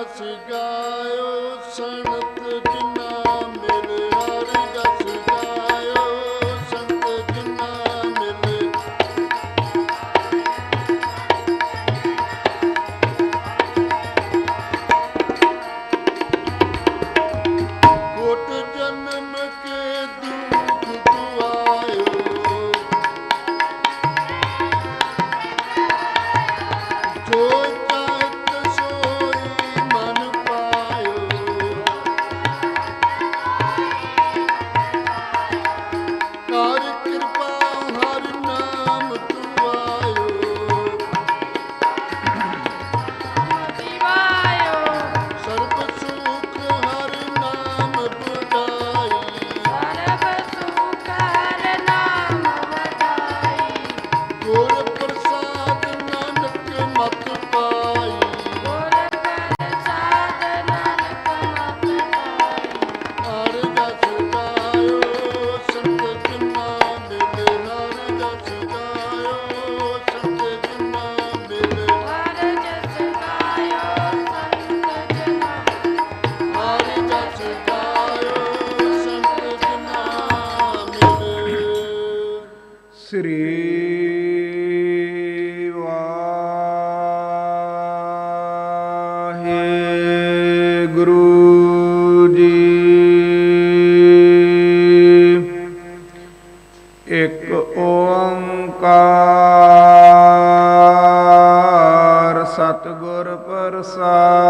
ਜਸ ਗਾਇਓ ਸੰਤ ਜਿਨਾ ਮਿਲ ਹਰ ਜਸ ਗਾਇਓ ਸੰਤ ਜਿਨਾ ਮਿਲ। ਕੋਟ ਜਨਮ ਕੇ ਦੂ ਸ੍ਰੀ ਵਾਹਿਗੁਰੂ ਜੀ। ਇੱਕ ਓੰਕਾਰ ਸਤਿਗੁਰ ਪ੍ਰਸਾਦ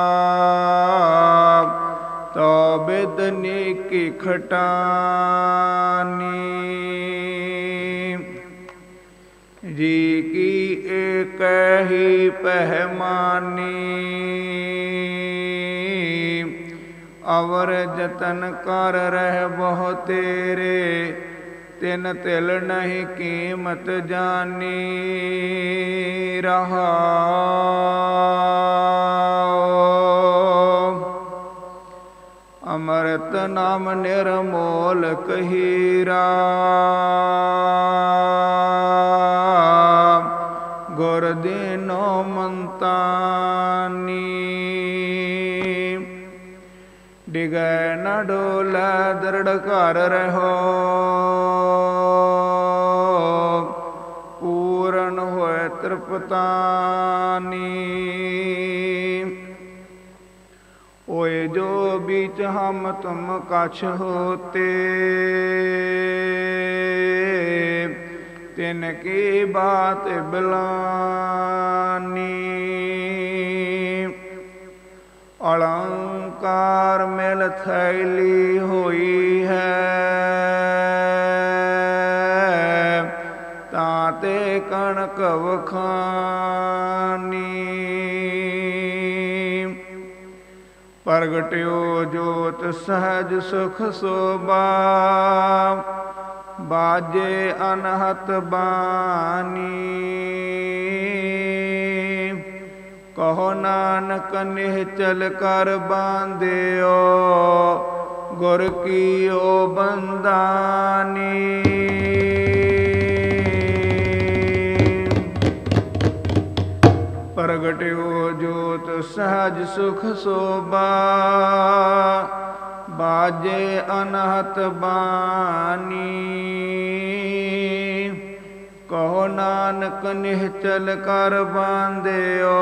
ਬਿਦਨੀ ਕੀ ਖਟਾਨੀ ਜੀ ਕੀ ਏਕ ਹੀ ਪਹਿਮਾਨੀ ਅਵਰ ਜਤਨ ਕਰ ਰਹਿ ਬਹੁ ਤੇਰੇ ਤਿਨ ਤਿਲ ਨਹੀਂ ਕੀਮਤ ਜਾਨੀ ਨਾਮ ਨਿਰਮੋਲ ਕਹੀਰਾ। ਗੁਰ ਦੀਨੋ ਮੰਤਾਨੀ। ਡਿਗੈ ਨ ਡੋਲੇ ਦਰੜ ਘਰ ਰਹੋ। ਪੂਰਨ ਹੋਏ ਤ੍ਰਿਪਤਾਨੀ। ओए जो बीच हम तुम कछ होते तिन की बात बिलानी अलंकार मिल थैली हुई है ताते कणक वखानी ਪ੍ਰਗਟਿਓ ਜੋਤ ਸਹਜ ਸੁਖ ਸੋਭਾ। ਬਾਜੇ ਅਨਹਤ ਬਾਣੀ। ਕਹੋ ਨਾਨਕ ਨਿਹਚਲ ਕਰ ਬਾਂਧਿਓ, ਗੁਰ ਕੀਓ ਬੰਦਾਨੀ ਪ੍ਰਗਟਿਓ ਜੋਤ ਸਹਜ ਸੁਖ ਸੋਭਾ। ਬਾਜੇ ਅਨਹਤ ਬਾਣੀ। ਕਹੋ ਨਾਨਕ ਨਿਹਚਲ ਕਰ ਬਾਂਧਿਓ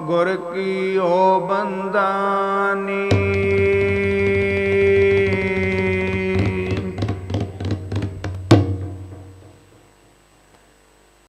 ਗੁਰ ਕੀ ਓ ਬੰਦਾਨੀ।